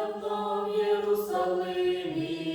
давно в Єрусалимі,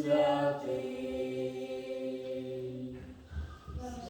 святий.